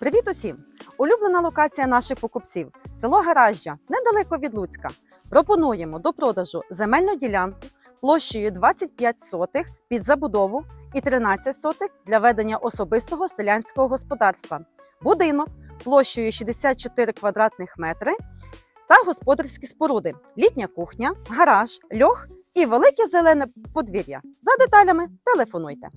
Привіт усім! Улюблена локація наших покупців село Гаражджа, недалеко від Луцька. Пропонуємо до продажу земельну ділянку площею 25 сотих під забудову і 13 сотих для ведення особистого селянського господарства. Будинок площею 64 квадратних метри та господарські споруди, літня кухня, гараж, льох і велике зелене подвір'я. За деталями телефонуйте.